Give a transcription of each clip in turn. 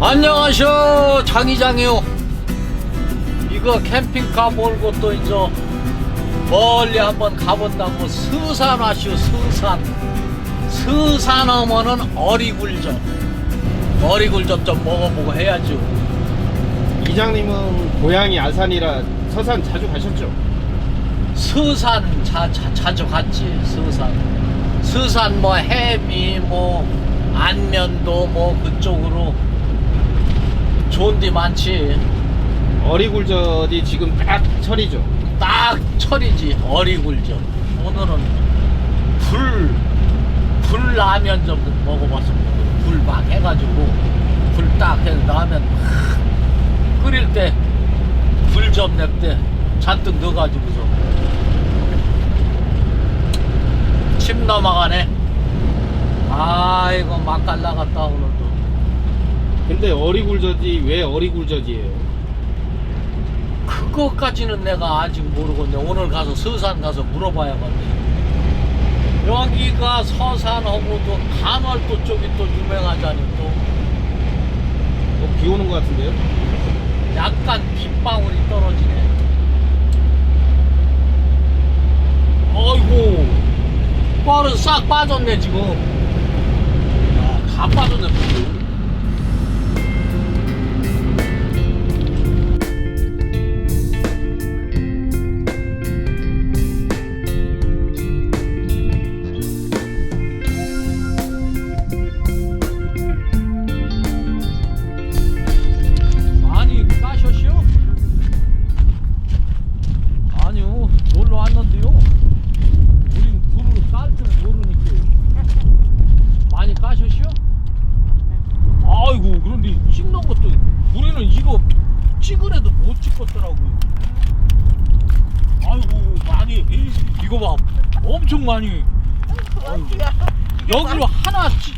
안녕하셔 장이장이요. 이거 캠핑카 몰고 또 이제 멀리 한번 가본다고 서산 와시오 서산. 서산 오면은 어리굴젓 어리굴젓 좀 먹어보고 해야죠. 이장님은 고향이 아산이라 서산 자주 가셨죠? 서산 자, 자, 자주 갔지 서산. 서산 뭐 해미 뭐 안면도 뭐 그쪽으로 좋은 데 많지. 어리굴젓이 지금 딱 철이죠. 딱 철이지 어리굴젓 오늘은 불 불라면 좀 먹어봤어 불막 해가지고 불 딱 해서 라면 막 끓일 때 불좀 냅때 잔뜩 넣어가지고서 침 넘어가네. 아이고 맛깔 나갔다 오늘도 근데 어리굴젓이 왜 어리굴젓이에요? 그것까지는 내가 아직 모르겠네. 오늘 가서 서산 가서 물어봐야겠네. 여기가 서산하고도 간월도 쪽이 또 유명하자니 또 어, 비 오는 것 같은데요? 약간 빗방울이 떨어지네. 어이구, 뻘은 싹 빠졌네 지금. 야, 다 빠졌네. 이거 봐 엄청 많이 여기로 하나 찍-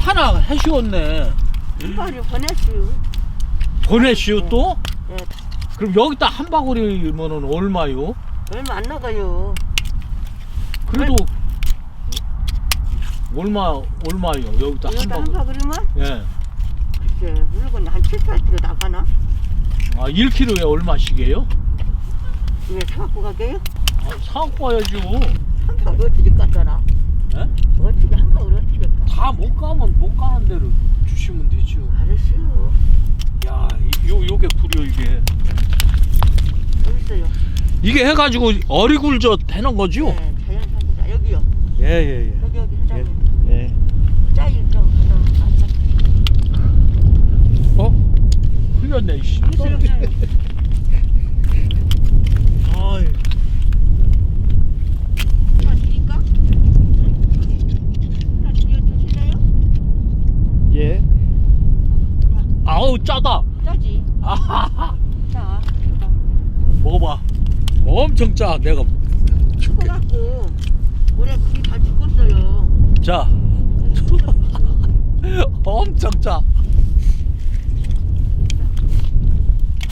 하나 해시웠네 한바리 보냈어요. 보내시오 또? 예, 그럼 여기다 한 바구리면은 얼마요? 얼마 안 나가요. 그래도 얼마 얼마요? 여기다 한 여기다 한 바구리. 바구리면 예. 글쎄 물건 한 7, 8kg 나가나? 아 1kg에 얼마씩이에요? 이게 사갖고 가게요? 아, 사갖고 와야죠. 한 바구리 어떻게 갔더라? 예? 어떻게 한 바구리 어떻게 가? 다못 가면 못 가는 대로 주시면 되죠. 알았어요. 야, 이- 요 요게 구려 이게. 여기 있어요. 이게 해가지고 어리굴젓 되는 거죠? 네, 자연산이다. 여기요. 예예 예. 여기 여기 사장님. 예. 짜일 좀 가져와. 어? 흘렸네 이씨. 있어요. 아이. 하나 드릴까? 하나 드려 드실래요? 예. 아우 짜다. 짜지. 아하하. 자, 먹어봐. 엄청 짜. 내가 죽어갖고 올해 굴이 다 죽었어요. 자. 엄청 짜.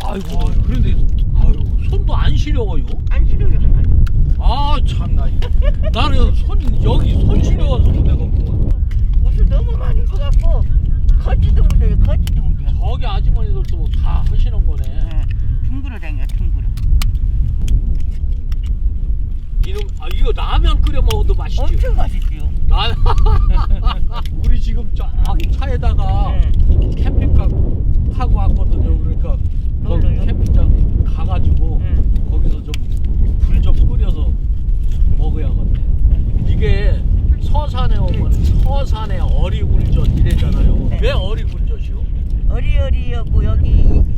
아이고 그런데 아유 손도 안 시려워요. 안 싫어요 하나. 아 참나. 나는 손 여기 손 시려워서 내가 그만. 옷을 너무 많이 입어갖고 걷지도 못해요 걷지도 못해요 저기 아주머니들도 뭐다 하시는 거네. 네, 둥그러 다녀 둥그러 이놈 아 이거 라면 끓여 먹어도 맛있지. 엄청 맛있지요 라 우리 지금 저기 차에다가 네. 캠핑카 타고 왔거든요. 그러니까 거기 놀러요? 캠핑장 가가지고 네. 거기서 좀 불 좀 끓여서 먹어야겠네. 이게 서산에 오면 서산에 어리굴젓 이래잖아요. 네. 왜 어리굴젓이요? 어리어리하고 여기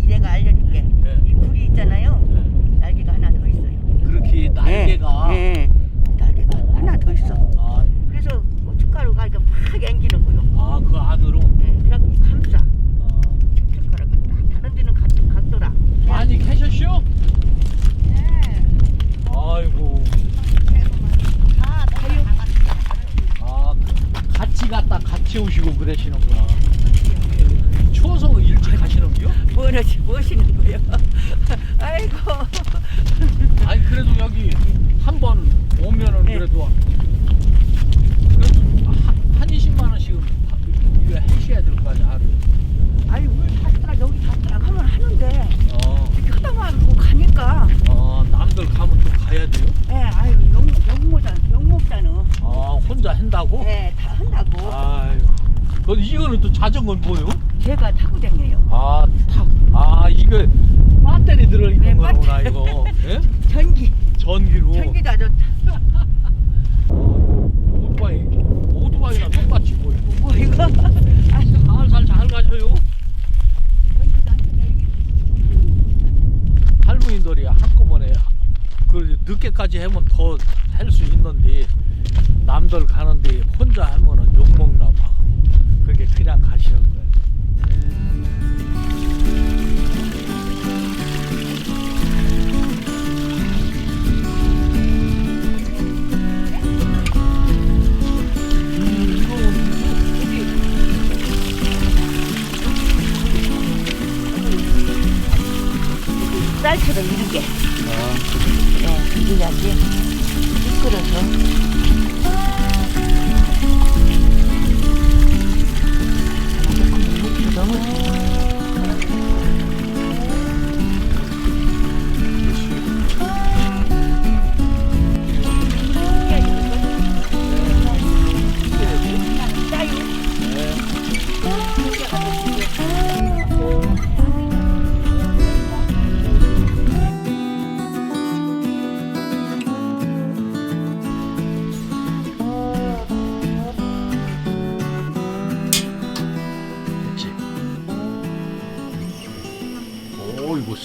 내가 알려줄게 네. 이 굴이 있잖아요 네. 날개가 하나 더 있어요 그렇게 날개가 네, 네. 날개가 하나 더 있어. 아, 그래서 고춧가루가 이렇게 팍 그래도 한 20만 원씩은 이거 해셔야 될 거 아니야 하루. 아니 오늘 사스락 여기 사스락 하면 하는데 어, 하다 말고 가니까 어 남들 가면 또 가야 돼요. 예 아유 욕, 욕먹잖아 욕먹잖아 혼자 한다고? 예다 한다고 아유. 그 이거는 또 자전거는 뭐요? 제가 타고 다녀요 아 탁. 아 이거 배터리 들어 있는 예, 거구나 이거. 예? 전기 전기로. 전기 자전차 오토바이. 오토바이랑 똑같이 뭐. 뭐 이거? 아, 살살 잘 가셔요. 할머니들이 한꺼번에 그 늦게까지 하면 더 할 수 있는데 남들 가는데 혼자 하면은 욕 먹나 봐. 그게 그냥 가시는 거예요. 쌀처럼 이렇게. 예, 이래야지. 미끄러서.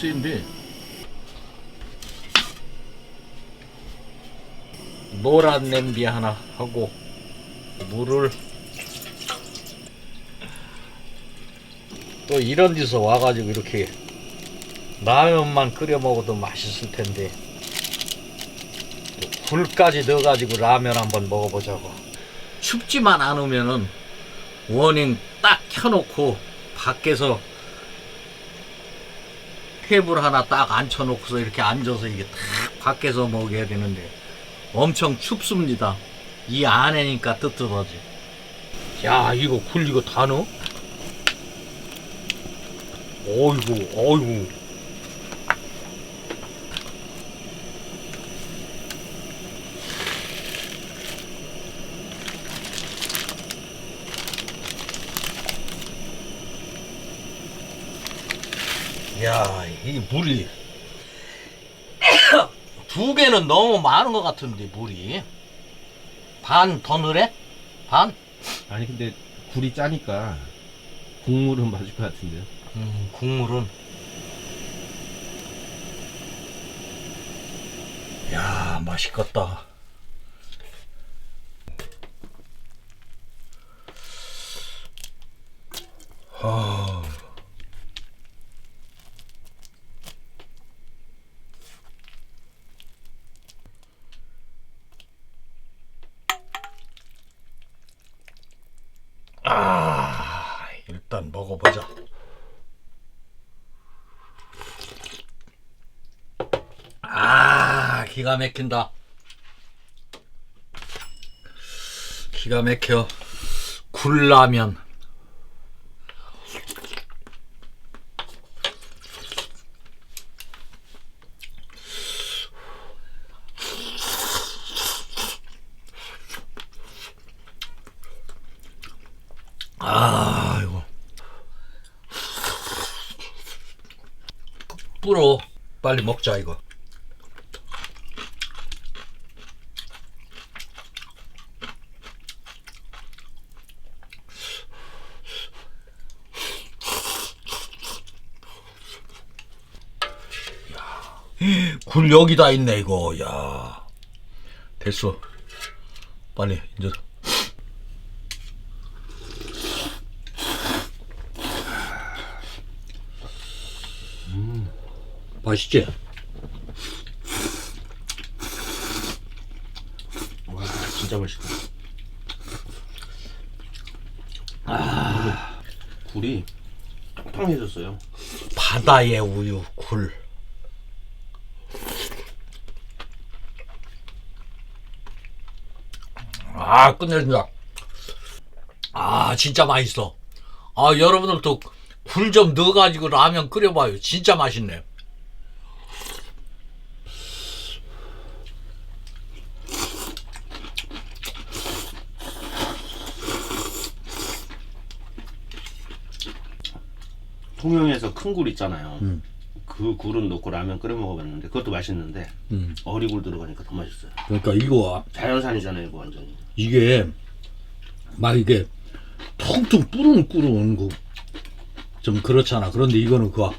센데. 노란 냄비 하나 하고 물을 또 이런 데서 와가지고 이렇게 라면만 끓여 먹어도 맛있을 텐데 또 굴까지 넣어가지고 라면 한번 먹어보자고 춥지만 않으면은 워닝 딱 켜놓고 밖에서 테이블 하나 딱 앉혀놓고서 이렇게 앉아서 이게 딱 밖에서 먹어야 되는데 엄청 춥습니다. 이 안에니까 뜨뜻하지. 야 이거 굴 이거 다 넣어? 어이구 어이구 야, 이 물이 두 개는 너무 많은 것 같은데 물이 반 더 넣으래? 반? 아니 근데 굴이 짜니까 국물은 맞을 것 같은데요. 음, 국물은 야 맛있겠다. 아. 아, 일단 먹어보자. 아, 기가 막힌다. 기가 막혀. 굴라면. 아, 이거. 불어. 빨리 먹자, 이거. 굴 여기다 있네 이거 야 됐어 빨리 이제 음, 맛있지? 와 진짜 맛있다. 아. 굴이 팡팡해졌어요. 바다의 우유 굴 아 끝내준다 아 진짜 맛있어 아 여러분들도 굴 좀 넣어가지고 라면 끓여봐요 진짜 맛있네 통영에서 큰 굴 있잖아요. 음. 그 굴은 넣고 라면 끓여 먹어봤는데 그것도 맛있는데 음. 어리굴 들어가니까 더 맛있어요. 그러니까 이거 자연산이잖아요, 이거 완전히. 이게 막 이게 퉁퉁 뿌른 꿀은 그좀 그렇잖아. 그런데 이거는 그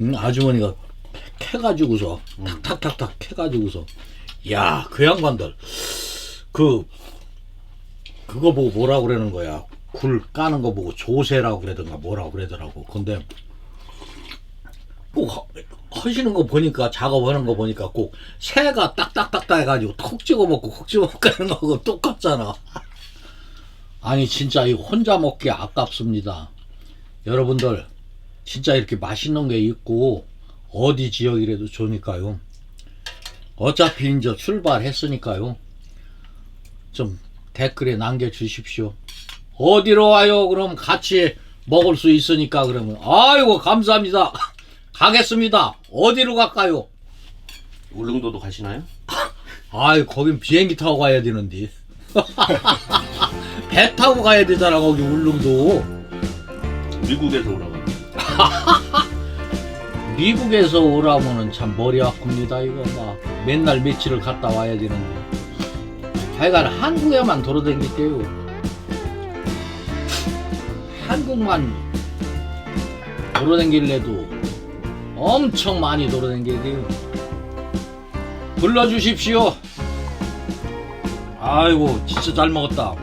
음, 아주머니가 캐가지고서 탁탁탁탁 캐가지고서 야 그 양반들 그 그거 보고 뭐라 그러는 거야. 굴 까는 거 보고 조세라고 그러던가 뭐라고 그러더라고. 근데 꼭 하- 하시는 거 보니까 작업하는 거 보니까 꼭 새가 딱딱딱딱 해가지고 톡 찍어 먹고 콕 찍어 먹고 하는 거하고 똑같잖아. 아니 진짜 이 혼자 먹기 아깝습니다. 여러분들 진짜 이렇게 맛있는 게 있고 어디 지역이라도 좋으니까요. 어차피 이제 출발했으니까요. 좀 댓글에 남겨주십시오. 어디로 와요? 그럼 같이 먹을 수 있으니까 그러면 아이고 감사합니다. 가겠습니다. 어디로 갈까요? 울릉도도 가시나요? 아이 거긴 비행기 타고 가야 되는데 배 타고 가야 되잖아 거기 울릉도 미국에서 오라고. 미국에서 오라면은 참 머리 아픕니다 이거 막 맨날 며칠을 갔다 와야 되는데 하여간 한국에만 돌아다닐게요 한국만 돌아다닐래도 엄청 많이 돼요. 불러주십시오. 아이고 진짜 잘 먹었다